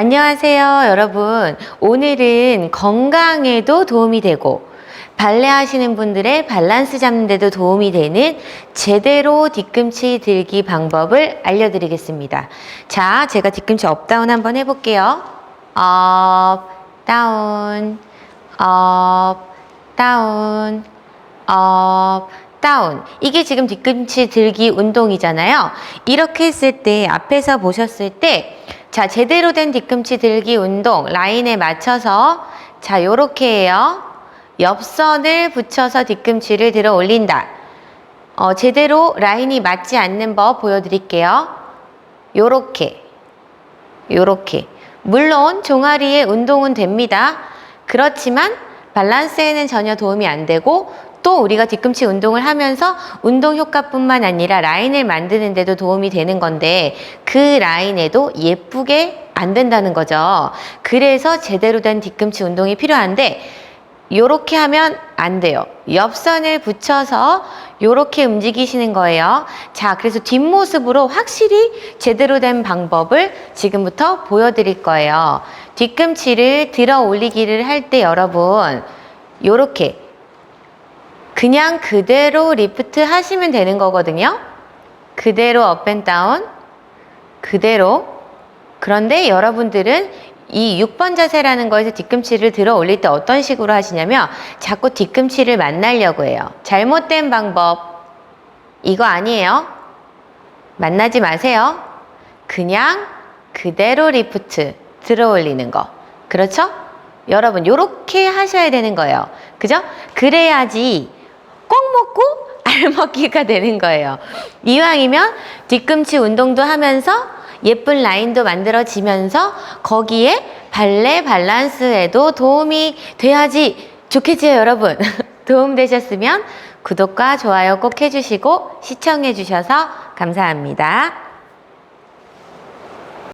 안녕하세요, 여러분. 오늘은 건강에도 도움이 되고, 발레 하시는 분들의 밸런스 잡는 데도 도움이 되는 제대로 뒤꿈치 들기 방법을 알려드리겠습니다. 자, 제가 뒤꿈치 업다운 한번 해볼게요. 업, 다운, 업, 다운, 업, 다운. 이게 지금 뒤꿈치 들기 운동이잖아요. 이렇게 했을 때, 앞에서 보셨을 때, 자, 제대로 된 뒤꿈치 들기 운동, 라인에 맞춰서, 자, 요렇게 해요. 옆선을 붙여서 뒤꿈치를 들어 올린다. 어, 제대로 라인이 맞지 않는 법 보여드릴게요. 요렇게. 요렇게. 물론 종아리에 운동은 됩니다. 그렇지만 밸런스에는 전혀 도움이 안 되고 또 우리가 뒤꿈치 운동을 하면서 운동 효과뿐만 아니라 라인을 만드는 데도 도움이 되는 건데 그 라인에도 예쁘게 안 된다는 거죠. 그래서 제대로 된 뒤꿈치 운동이 필요한데 요렇게 하면 안 돼요. 옆선을 붙여서 요렇게 움직이시는 거예요. 자, 그래서 뒷모습으로 확실히 제대로 된 방법을 지금부터 보여드릴 거예요. 뒤꿈치를 들어 올리기를 할 때 여러분, 요렇게 그냥 그대로 리프트 하시면 되는 거거든요. 그대로 업앤다운, 그대로. 그런데 여러분들은 이 6번 자세라는 거에서 뒤꿈치를 들어 올릴 때 어떤 식으로 하시냐면 자꾸 뒤꿈치를 만나려고 해요. 잘못된 방법. 이거 아니에요. 만나지 마세요. 그냥 그대로 리프트 들어 올리는 거. 그렇죠? 여러분, 요렇게 하셔야 되는 거예요. 그죠? 그래야지 꼭 먹고 알먹기가 되는 거예요. 이왕이면 뒤꿈치 운동도 하면서 예쁜 라인도 만들어지면서 거기에 발레 밸런스에도 도움이 돼야지 좋겠지요, 여러분. 도움 되셨으면 구독과 좋아요 꼭 해주시고 시청해주셔서 감사합니다.